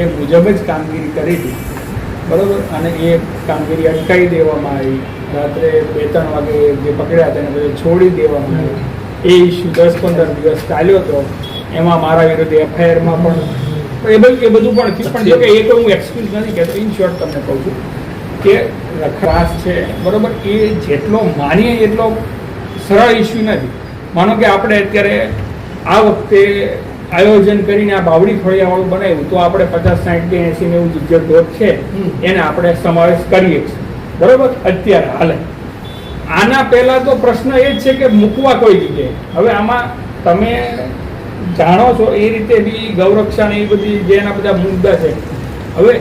એ મુજબ જ કામગીરી કરી હતી બરોબર? અને એ કામગીરી અટકાવી દેવામાં આવી. રાત્રે બે ત્રણ વાગે જે પકડ્યા હતા એને પછી છોડી દેવામાં આવી. એ ઇસ્યુ દસ પંદર દિવસ ચાલ્યો હતો એમાં મારા વિરુદ્ધ એફઆઈઆરમાં પણ એ બધું એ બધું પણ પણ જો કે એ તો હું એક્સક્યુઝ નથી કહેતો. ઇન શોર્ટ તમને કહું છું કે રખરાશ છે. બરોબર? એ જેટલો માનીએ એટલો સરળ ઇસ્યુ નથી. માનો કે આપણે અત્યારે આ વખતે આયોજન કરીને આ બાવડી ફળિયાવાળું બનાવ્યું તો આપણે પચાસ સાઠ કે એસી નેવું જે ડોટ છે એને આપણે સમાવેશ કરીએ છીએ. બરોબર? અત્યારે હાલે. આના પહેલા તો પ્રશ્ન એ જ છે કે મૂકવા કોઈ જગ્યાએ. હવે આમાં તમે જાણો છો એ રીતે બી ગૌરક્ષાને એ બધી જે એના બધા મુદ્દા છે. હવે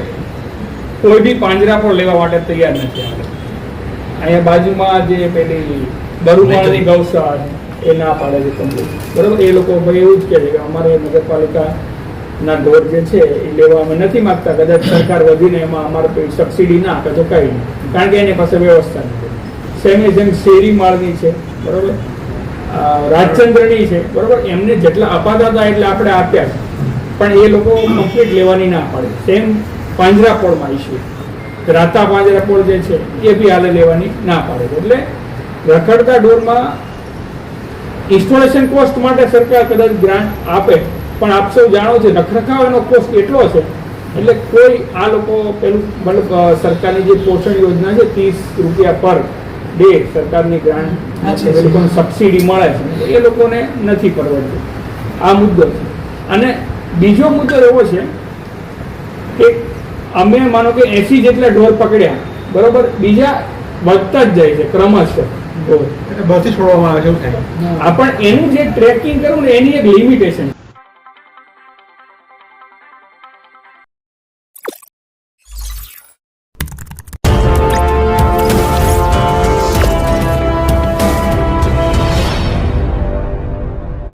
કોઈ બી પાંજરા પણ લેવા માટે તૈયાર નથી. અહીંયા બાજુમાં જે પેલી બરુમાળની ગૌશાળા એ ના પાડે છે કમ્પ્લીટ બરોબર? એ લોકો ભાઈ એવું જ કહે છે કે અમારે નગરપાલિકાના ઢોર જે છે, એ લેવા અમે નથી માગતા. કદાચ સરકાર વધીને એમાં અમારે કોઈ સબસિડી ના તો કંઈ નહીં. કારણ કે એની પાસે વ્યવસ્થા નથી. સેમે જેમ શેરી માળની છે, બરોબર? રાજચંદ્રની છે, બરોબર? એમને જેટલા અપાતા હતા એટલે આપણે આપ્યા છે. પણ એ લોકો કમ્પ્લીટ લેવાની ના પાડે. સેમ પાંજરાપોળમાં ઇસ્યુ રાતા પાંજરાપોળ જે છે, એ બી હાલે લેવાની ના પાડે એટલે રખડતા ઢોરમાં ઇન્સ્ટોલેશન કોસ્ટ માટે સરકાર કદાચ ગ્રાન્ટ આપે પણ આપ સૌ જાણો છો રખરખાવવાનો કોસ્ટ એટલો છે. એટલે કોઈ આ લોકો પેલું મતલબ સરકારની જે પોષણ યોજના છે ત્રીસ રૂપિયા પર ડે સરકારની ગ્રાન્ટ એ લોકોને સબસિડી મળે છે. એ લોકોને નથી પરવડતું આ મુદ્દો છે. અને બીજો મુદ્દો એવો છે કે અમે માનો કે એસી જેટલા ઢોર પકડ્યા બરોબર? બીજા વધતા જ જાય છે ક્રમશઃ. ઢોર છોડવામાં આવે છે એવું થાય. પણ એનું જે ટ્રેકિંગ કરવું ને એની એક લિમિટેશન